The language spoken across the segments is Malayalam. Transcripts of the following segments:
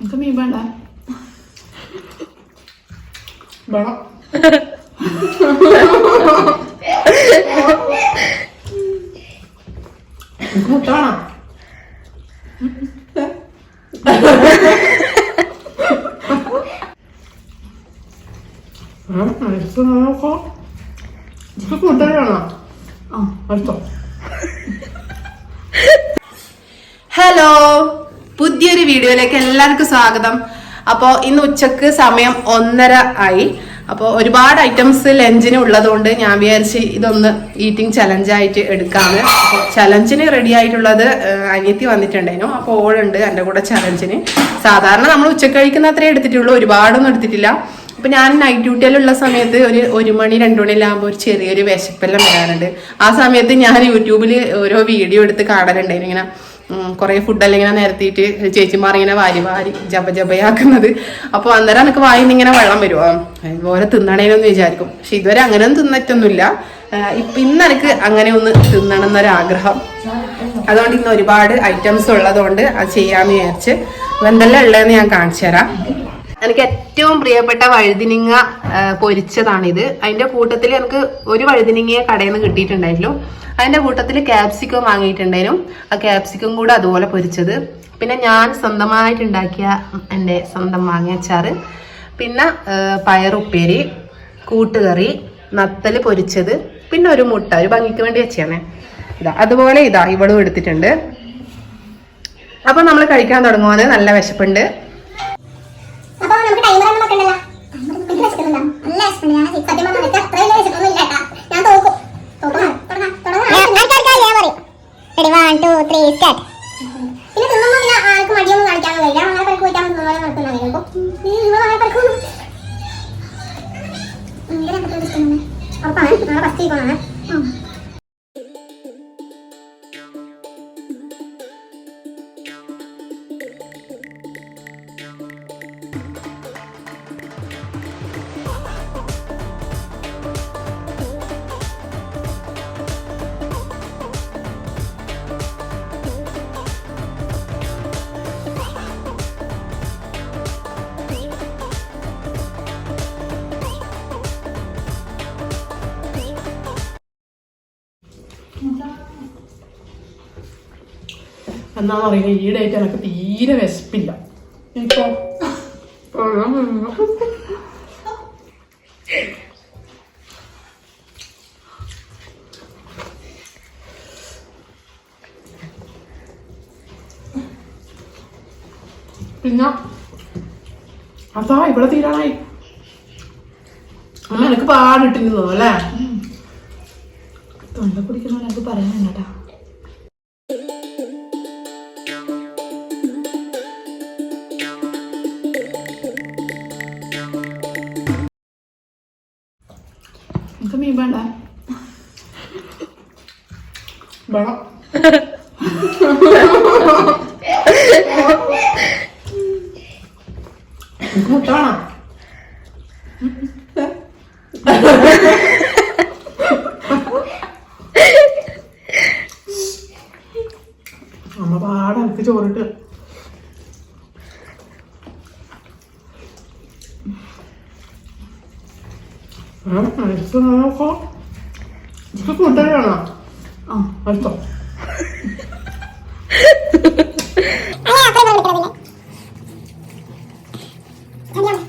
എനിക്ക് മീൻ വേണ്ട. വേണം. ഹലോ വീഡിയോയിലേക്ക് എല്ലാവർക്കും സ്വാഗതം. അപ്പോൾ ഇന്ന് ഉച്ചയ്ക്ക് സമയം ഒന്നര ആയി. അപ്പോൾ ഒരുപാട് ഐറ്റംസ് ലഞ്ചിന് ഉള്ളതുകൊണ്ട് ഞാൻ വിചാരിച്ച് ഇതൊന്ന് ഈറ്റിംഗ് ചലഞ്ചായിട്ട് എടുക്കാമെന്ന് അപ്പോൾ ചലഞ്ചിന് റെഡി ആയിട്ടുള്ളത് അനിയത്തി വന്നിട്ടുണ്ടായിരുന്നു. അപ്പോൾ ഓളുണ്ട് എന്റെ കൂടെ ചലഞ്ചിന് സാധാരണ നമ്മൾ ഉച്ചയ്ക്ക് കഴിക്കുന്ന അത്രേ എടുത്തിട്ടുള്ളൂ ഒരുപാടൊന്നും എടുത്തിട്ടില്ല. അപ്പൊ ഞാൻ നൈറ്റ് ഡ്യൂട്ടിയിലുള്ള സമയത്ത് ഒരു ഒരു മണി രണ്ടു മണിയിലാകുമ്പോൾ ഒരു ചെറിയൊരു വിശപ്പെല്ലാം വരാറുണ്ട്. ആ സമയത്ത് ഞാൻ യൂട്യൂബിൽ ഓരോ വീഡിയോ എടുത്ത് കാണലുണ്ടായിരുന്നു. ഇങ്ങനെ കുറെ ഫുഡെല്ലാം ഇങ്ങനെ നിരത്തിയിട്ട് ചേച്ചിമാർ ഇങ്ങനെ വാരി വാരി ജപ ജപയാക്കുന്നത് അപ്പോൾ അന്നേരം എനിക്ക് വായി ഇങ്ങനെ വെള്ളം വരുമോ ഇതുപോലെ തിന്നണേനൊന്നും വിചാരിക്കും. പക്ഷെ ഇതുവരെ അങ്ങനെ ഒന്നും തിന്നിട്ടൊന്നുമില്ല ഇപ്പൊ ഇന്ന് എനിക്ക് അങ്ങനെ ഒന്ന് തിന്നണം എന്നൊരാഗ്രഹം. അതുകൊണ്ട് ഇന്ന് ഒരുപാട് ഐറ്റംസ് ഉള്ളതുകൊണ്ട് അത് ചെയ്യാമെന്ന് വിചാരിച്ച് എന്തെല്ലാം ഉള്ളതെന്ന് ഞാൻ കാണിച്ചു തരാം. എനിക്ക് ഏറ്റവും പ്രിയപ്പെട്ട വഴുതിനിങ്ങ പൊരിച്ചതാണിത്. അതിന്റെ കൂട്ടത്തിൽ എനിക്ക് ഒരു വഴുതിനിങ്ങയെ കടയിൽ നിന്ന് കിട്ടിയിട്ടുണ്ടായിരുന്നു. അതിന്റെ കൂട്ടത്തിൽ ക്യാപ്സിക്കം വാങ്ങിയിട്ടുണ്ടായിരുന്നു. ആ ക്യാപ്സിക്കം കൂടെ അതുപോലെ പൊരിച്ചത്. പിന്നെ ഞാൻ സ്വന്തമായിട്ടുണ്ടാക്കിയ എന്റെ സ്വന്തം മാങ്ങയച്ചാറ് പിന്നെ ആ, പയറുപ്പേരി കൂട്ടുകറി നത്തൽ പൊരിച്ചത് പിന്നെ ഒരു മുട്ട ഒരു ഭംഗിക്ക് വേണ്ടി വെച്ചാണ് ഇതാ അതുപോലെ ഇതാ ഇവളും എടുത്തിട്ടുണ്ട്. അപ്പൊ നമ്മൾ കഴിക്കാൻ തുടങ്ങുവാണ് നല്ല വിശപ്പുണ്ട്. അപ്പൊ നമുക്ക് ടൈമർ ഒന്നും വെക്കണ്ടല്ലോ നല്ല സത്യം പറഞ്ഞാൽ ready one two three start പിന്നെ തിന്നുമ്പോൾ പിന്നെ ആർക്കും മടിയൊന്നും കാണിക്കാൻ നമ്മളെ അങ്ങനെ പരിക്ക് പോയിട്ടാൽ തിന്നുപോലെ നടക്കുന്ന ചിലപ്പോ അങ്ങനെ പരിക്കൊന്നും ഭയങ്കര ഉറപ്പാണ്. നാളെ ഫസ്റ്റ് ചെയ്യണം എന്നാന്ന് പറയുക ഡേറ്റ് എനിക്ക് തീരെ വിശപ്പില്ല. ഇപ്പോ പിന്നെ അതാ ഇവിടെ തീരാനായി അമ്മ എനിക്ക് പാടിട്ടിരുന്നു അല്ലേ? തൊണ്ട കുടിക്കുന്ന എനിക്ക് പറയാൻ വേണ്ടട്ടാ എനിക്ക് മീൻ വേണ്ട? വേണം. എനിക്ക് മുട്ട വേണം അമ്മ പാടെ എനിക്ക് ചോറിട്ട് നോക്കോ ഇത് ഫുഡാണോ ആ അടുത്തോ അങ്ങനെ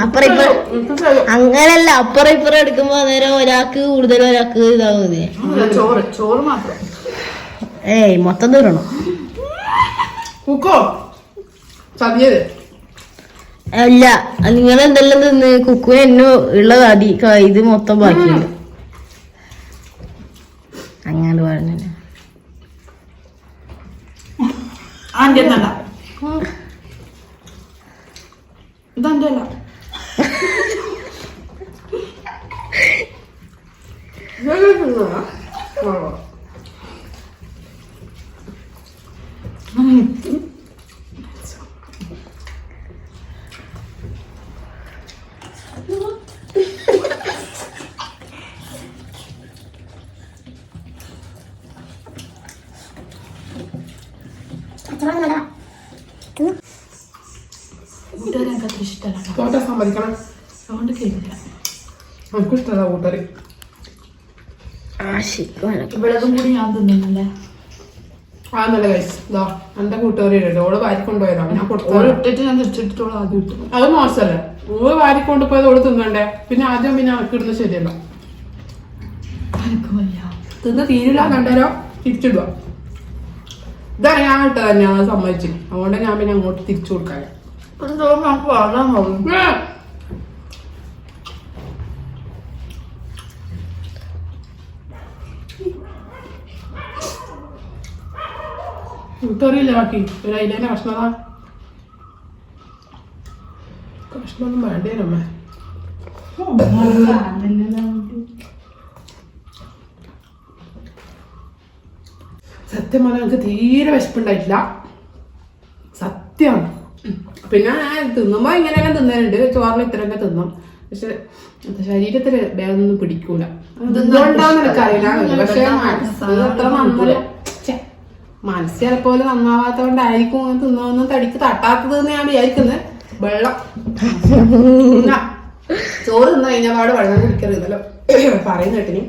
അപ്പുറം ഇപ്പുറം അങ്ങനല്ല അപ്പുറം ഇപ്പുറം എടുക്കുമ്പോ നേരം ഒരാൾക്ക് കൂടുതൽ ഒരാൾക്ക് ഇതാവുന്നേ അല്ല, ചോറ് ചോറ് മാത്രം. ഏയ് മൊത്തം തീരണം അല്ല നിങ്ങൾ എന്തെല്ലാം തിന്ന്? കുക്കു എന്നെ ഉള്ളത് അതി ഇത് മൊത്തം ബാക്കിയുണ്ട്. അങ്ങനെ പറഞ്ഞു ആന്റെ എന്നല്ല കൂട്ടുകാരെ എനിക്കത്ര ഇഷ്ടമല്ല. തോട്ട സമ്മതിക്കണം അതുകൊണ്ട് കേട്ടില്ല. നമുക്കിഷ്ടമല്ല കൂട്ടുകാരെ ഇവിടതും കൂടി ഞാൻ തിന്നുന്നല്ലേ ആ നല്ല കഴിച്ചു ഇതാ എന്റെ കൂട്ടുകാരി ഉണ്ട് ഓൾ വാരിക്കൊണ്ടുപോയതാണ് ഞാൻ കൊടുത്തു ഇട്ടിട്ട് ഞാൻ തിരിച്ചിട്ടിട്ടുള്ള ആദ്യം ഇട്ടു. അത് മോശമല്ലേ. ഓൾ വാരിക്കൊണ്ടുപോയത് ഓൾ തിന്നണ്ടേ? പിന്നെ ആദ്യം പിന്നെ അവർക്ക് ഇടുന്നത് ശരിയല്ല. തിന്ന് തീരില്ല കണ്ടരോ? തിരിച്ചിടുക ഇതാണ് ഞാൻ ഇട്ടത് തന്നെയാണ് സമ്മതിച്ചു അതുകൊണ്ട് ഞാൻ പിന്നെ അങ്ങോട്ട് തിരിച്ചു കൊടുക്കാൻ ഒരു ദിവസം നമുക്ക് വെള്ളം പോകും എനിക്കറിയില്ല ബാക്കി ഒരു അതിലേനെ കഷ്ണതാ കഷ്ണമൊന്നും വേണ്ടേരമ്മേ സത്യം പറഞ്ഞാൽ എനിക്ക് തീരെ വിശപ്പുണ്ടായിട്ടില്ല. സത്യമാണ് പിന്നെ തിന്നുമ്പോ ഇങ്ങനെയൊക്കെ തിന്നാനുണ്ട് ചോറിന് ഇത്രയൊക്കെ തിന്നും. പക്ഷെ ശരീരത്തിൽ വേദനൊന്നും പിടിക്കൂല. എനിക്കറിയില്ല. പക്ഷെ അത്ര നന്നല്ല മനസ്സ് ചിലപ്പോലെ നന്നാവാത്തോണ്ടായിരിക്കും തിന്നൊന്നും തടിക്ക് തട്ടാത്തത് എന്ന് ഞാൻ വിചാരിക്കുന്നത് വെള്ളം. ചോറ് തിന്നു കഴിഞ്ഞാൽ പാട് വെള്ളം കുടിക്കരുതല്ലോ പറയുന്ന കേട്ടിനി.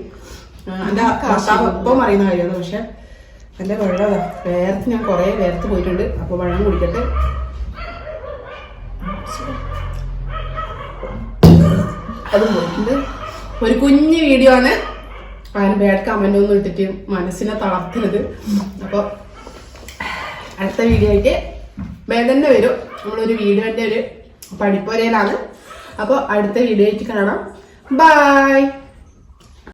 എന്റെ ഭർത്താവ് ഒപ്പം പറയുന്ന കാര്യമാണ്. പക്ഷെ എന്റെ വെള്ളം. വേർത്ത് ഞാൻ കുറെ വേർത്ത് പോയിട്ടുണ്ട്. അപ്പൊ വെള്ളം കുടിക്കട്ടെ. അതും പോയിട്ടുണ്ട് ഒരു കുഞ്ഞു വീഡിയോ ആണ്. ആരും ബാഡ് കമന്റ് ഒന്നും ഇട്ടിട്ട് മനസ്സിനെ തളർത്തരുത്. അപ്പൊ അടുത്ത വീഡിയോ ആയിട്ട് തന്നെ വരും. നമ്മളൊരു വീഡിയോന്റെ ഒരു പഠിപ്പോരയിലാണ് അപ്പോൾ അടുത്ത വീഡിയോ ആയിട്ട് കാണാം. ബൈ